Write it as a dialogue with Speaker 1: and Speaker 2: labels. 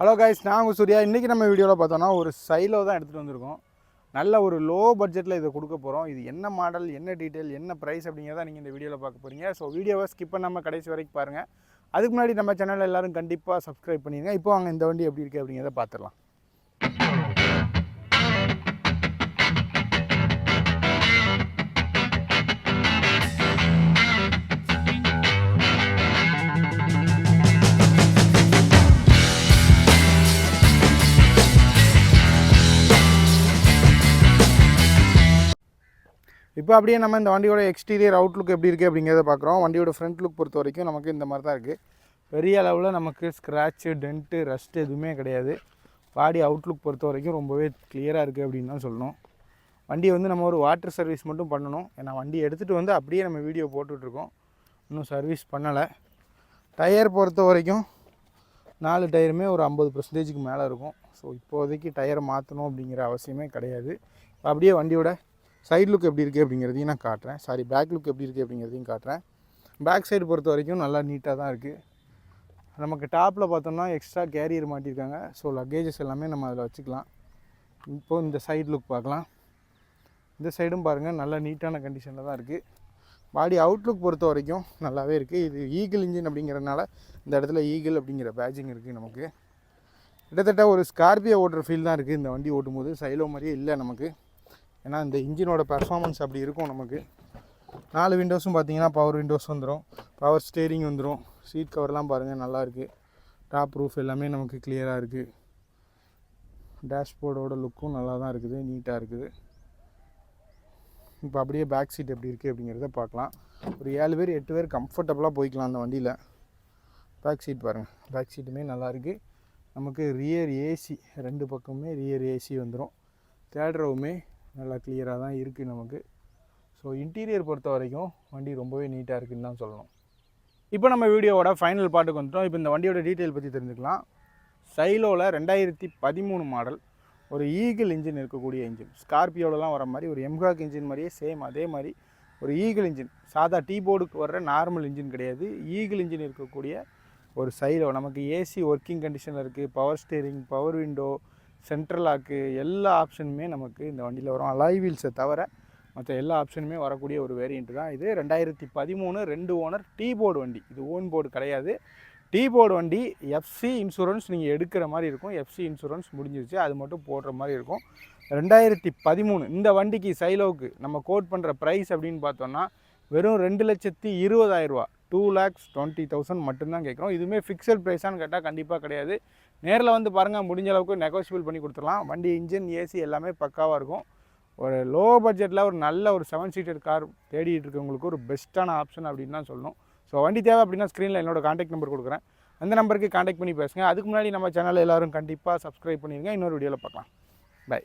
Speaker 1: Hello guys நான் உங்கள் சூர்யா. இன்றைக்கி நம்ம வீடியோவில் பார்த்தோன்னா ஒரு சைலோ தான் எடுத்துகிட்டு வந்திருக்கோம். நல்ல ஒரு லோ பட்ஜெட்டில் இதை கொடுக்க போகிறோம் இது என்ன மாடல் என்ன டீட்டெயில் என்ன ப்ரைஸ் அப்படிங்கிறத நீங்கள் இந்த வீடியோவில் பார்க்க போகிறீங்க ஸோ வீடியோவை ஸ்கிப் பண்ணாமல் கடைசி வரைக்கும் பாருங்கள் அதுக்கு முன்னாடி நம்ம சேனலில் எல்லாரும் கண்டிப்பாக சப்ஸ்கிரைப் பண்ணிடுங்க இப்போ அவங்க இந்த வண்டி எப்படி இருக்குது அப்படிங்கிறத பார்த்துடலாம். இப்போ அப்படியே நம்ம இந்த வண்டியோட எக்ஸ்டீரியர் அவுட்லுக் எப்படி இருக்குது அப்படிங்கிறத பார்க்குறோம். வண்டியோட ஃப்ரண்ட் லுக் பொறுத்த வரைக்கும் நமக்கு இந்த மாதிரி தான் இருக்குது பெரிய அளவில் நமக்கு ஸ்க்ராட்சு டென்ட்டு ரஸ்ட் எதுவுமே கிடையாது. பாடி அவுட்லுக் பொறுத்த வரைக்கும் ரொம்பவே கிளியராக இருக்குது அப்படின்னு தான் சொல்லணும். வண்டியை வந்து நம்ம ஒரு வாட்டர் சர்வீஸ் மட்டும் பண்ணணும். ஏன்னா வண்டி எடுத்துகிட்டு வந்து அப்படியே நம்ம வீடியோ போட்டுட்ருக்கோம் இன்னும் சர்வீஸ் பண்ணலை. டயர் பொறுத்த வரைக்கும் நாலு டயருமே ஒரு ஐம்பது பர்சன்டேஜுக்கு மேலே இருக்கும். ஸோ இப்போதைக்கு டயரை மாற்றணும் அப்படிங்கிற அவசியமே கிடையாது. அப்படியே வண்டியோட சைடு லுக் எப்படி இருக்குது அப்படிங்கிறதையும் நான் காட்டுறேன். சாரி பேக் லுக் எப்படி இருக்குது அப்படிங்கிறதையும் காட்டுறேன். பேக் சைடு பொறுத்த வரைக்கும் நல்லா நீட்டாக தான் இருக்குது நமக்கு டாப்பில் பார்த்தோம்னா எக்ஸ்ட்ரா கேரியர் மாட்டியிருக்காங்க ஸோ லக்கேஜஸ் எல்லாமே நம்ம அதில் வச்சுக்கலாம். இப்போது இந்த சைடு லுக் பார்க்கலாம். இந்த சைடும் பாருங்கள் நல்லா நீட்டான கண்டிஷனில் தான் இருக்குது பாடி அவுட்லுக் பொறுத்த வரைக்கும் நல்லாவே இருக்குது இது ஈகிள் இன்ஜின் அப்படிங்கிறதுனால இந்த இடத்துல ஈகிள் அப்படிங்கிற பேஜிங் இருக்குது நமக்கு. கிட்டத்தட்ட ஒரு ஸ்கார்பியோ ஓட்டுற ஃபீல் தான் இருக்குது இந்த வண்டி ஓட்டும் போது சைலோ மாதிரியே இல்லை நமக்கு. ஏன்னா இந்த இன்ஜினோட பெர்ஃபார்மன்ஸ் அப்படி இருக்கும் நமக்கு. நாலு விண்டோஸும் பார்த்தீங்கன்னா பவர் விண்டோஸ் வந்துடும் பவர் ஸ்டேரிங் வந்துடும் சீட் கவர்லாம் பாருங்கள் நல்லாயிருக்கு. டாப் ரூஃப் எல்லாமே நமக்கு கிளியராக இருக்குது டேஷ்போர்டோட லுக்கும் நல்லா தான் இருக்குது நீட்டாக இருக்குது. இப்போ அப்படியே பேக் சீட் எப்படி இருக்குது அப்படிங்கிறத பார்க்கலாம். ஒரு ஏழு பேர் எட்டு பேர் கம்ஃபர்டபுளாக போய்க்கலாம் அந்த வண்டியில். பேக் சீட் பாருங்கள் பேக் சீட்டுமே நல்லா இருக்குது நமக்கு ரியர் ஏசி ரெண்டு பக்கமுமே ரியர் ஏசி வந்துடும் தேர்ட் ரவுமே நல்லா கிளியராக தான் இருக்குது நமக்கு. ஸோ இன்டீரியர் பொறுத்த வரைக்கும் வண்டி ரொம்பவே நீட்டாக இருக்குன்னு தான் சொல்லணும். இப்போ நம்ம வீடியோவோட ஃபைனல் பாட்டுக்கு வந்துட்டோம். இப்போ இந்த வண்டியோட டீட்டெயில் பற்றி தெரிஞ்சுக்கலாம். சைலோவில் ரெண்டாயிரத்தி பதிமூணு மாடல் ஒரு ஈகிள் இன்ஜின் இருக்கக்கூடிய இன்ஜின் ஸ்கார்பியோவிலலாம் வர மாதிரி ஒரு எம்காக் இன்ஜின் மாதிரியே சேம் அதே மாதிரி ஒரு ஈகிள் இன்ஜின் சாதா டீ போர்டுக்கு வர்ற நார்மல் இன்ஜின் கிடையாது. ஈகிள் இன்ஜின் இருக்கக்கூடிய ஒரு சைலோ நமக்கு ஏசி ஒர்க்கிங் கண்டிஷனில் இருக்குது power steering power window central lock எல்லா ஆப்ஷனுமே நமக்கு இந்த வண்டியில் வரும். அலாய் வீல்ஸை தவிர மற்ற எல்லா ஆப்ஷனுமே வரக்கூடிய ஒரு வேரியண்ட்டு தான் இது. ரெண்டாயிரத்தி பதிமூணு ரெண்டு ஓனர் டீ போர்டு வண்டி. இது ஓன் போர்டு கிடையாது. டீ போர்டு வண்டி எஃப்சி இன்சூரன்ஸ் நீங்கள் எடுக்கிற மாதிரி இருக்கும். எஃப்சி இன்சூரன்ஸ் முடிஞ்சிருச்சு. அது மட்டும் போடுற மாதிரி இருக்கும். ரெண்டாயிரத்தி பதிமூணு இந்த வண்டிக்கு சைலோவுக்கு நம்ம கோட் பண்ணுற ப்ரைஸ் அப்படின்னு பார்த்தோன்னா வெறும் ரெண்டு லட்சத்தி இருபதாயிரரூவா டூ லேக்ஸ் டுவெண்ட்டி தௌசண்ட் மட்டும்தான் கேட்குறோம். இதுவுமே ஃபிக்ஸட் ப்ரைஸான்னு கேட்டால் கண்டிப்பாக கிடையாது. நேரில் வந்து பாருங்கள் முடிஞ்ச அளவுக்கு நெகோஷியபிள் பண்ணி கொடுத்துடலாம். வண்டி இன்ஜின் ஏசி எல்லாமே பக்காவாக இருக்கும். ஒரு லோ பட்ஜெட்டில் ஒரு நல்ல ஒரு செவன் சீட்டர் கார் தேடிட்டு இருக்கவங்களுக்கு ஒரு பெஸ்ட்டான ஆப்ஷன் அப்படின்னு தான் சொல்லணும். ஸோ வண்டி தேவை அப்படின்னா ஸ்க்ரீனில் என்னோட காண்டாக்ட் நம்பர் கொடுக்குறேன். அந்த நம்பருக்கு காண்டாக்ட் பண்ணி பேசுங்க. அதுக்கு முன்னாடி நம்ம சேனலில் எல்லோரும் கண்டிப்பாக சப்ஸ்கிரைப் பண்ணிடுங்க இன்னொரு வீடியோவில் பார்க்கலாம். பை